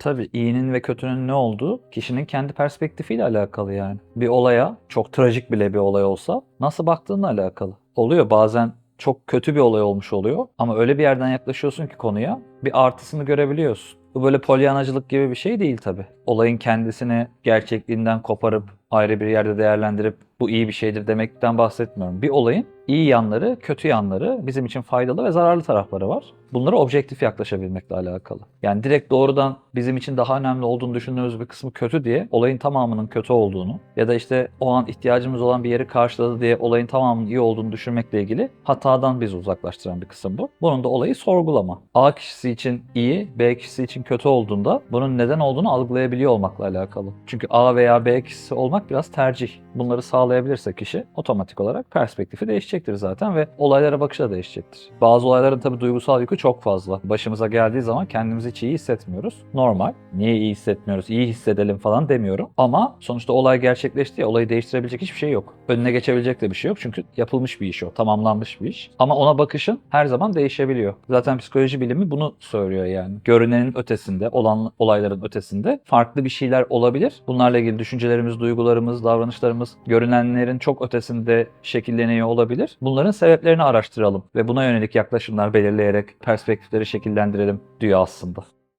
Tabii iyinin ve kötünün ne olduğu kişinin kendi perspektifiyle alakalı yani. Bir olaya çok trajik bile bir olay olsa nasıl baktığınla alakalı. Oluyor bazen çok kötü bir olay olmuş oluyor ama öyle bir yerden yaklaşıyorsun ki konuya bir artısını görebiliyorsun. Bu böyle polyanacılık gibi bir şey değil tabii. Olayın kendisini gerçekliğinden koparıp ayrı bir yerde değerlendirip bu iyi bir şeydir demekten bahsetmiyorum. Bir olayın iyi yanları, kötü yanları, bizim için faydalı ve zararlı tarafları var. Bunlara objektif yaklaşabilmekle alakalı. Yani direkt doğrudan bizim için daha önemli olduğunu düşündüğümüz bir kısmı kötü diye olayın tamamının kötü olduğunu ya da işte o an ihtiyacımız olan bir yeri karşıladı diye olayın tamamının iyi olduğunu düşünmekle ilgili hatadan bizi uzaklaştıran bir kısım bu. Bunun da olayı sorgulama. A kişisi için iyi, B kişisi için kötü olduğunda bunun neden olduğunu algılayabiliyor olmakla alakalı. Çünkü A veya B kişisi olmak biraz tercih. Bunları sağlayabilirse kişi otomatik olarak perspektifi değişecektir zaten ve olaylara bakışı da değişecektir. Bazı olayların tabii duygusal yükü çok fazla. Başımıza geldiği zaman kendimizi hiç iyi hissetmiyoruz. Normal. Niye iyi hissetmiyoruz? İyi hissedelim falan demiyorum. Ama sonuçta olay gerçekleşti ya olayı değiştirebilecek hiçbir şey yok. Önüne geçebilecek de bir şey yok. Çünkü yapılmış bir iş o. Tamamlanmış bir iş. Ama ona bakışın her zaman değişebiliyor. Zaten psikoloji bilimi bunu söylüyor yani. Görünenin ötesinde, olan olayların ötesinde farklı bir şeyler olabilir. Bunlarla ilgili düşüncelerimiz, duygularımız, davranışlarımız görünenlerin çok ötesinde şekilleniyor olabilir. Bunların sebeplerini araştıralım ve buna yönelik yaklaşımlar belirleyerek perspektifleri şekillendirelim diyor aslında.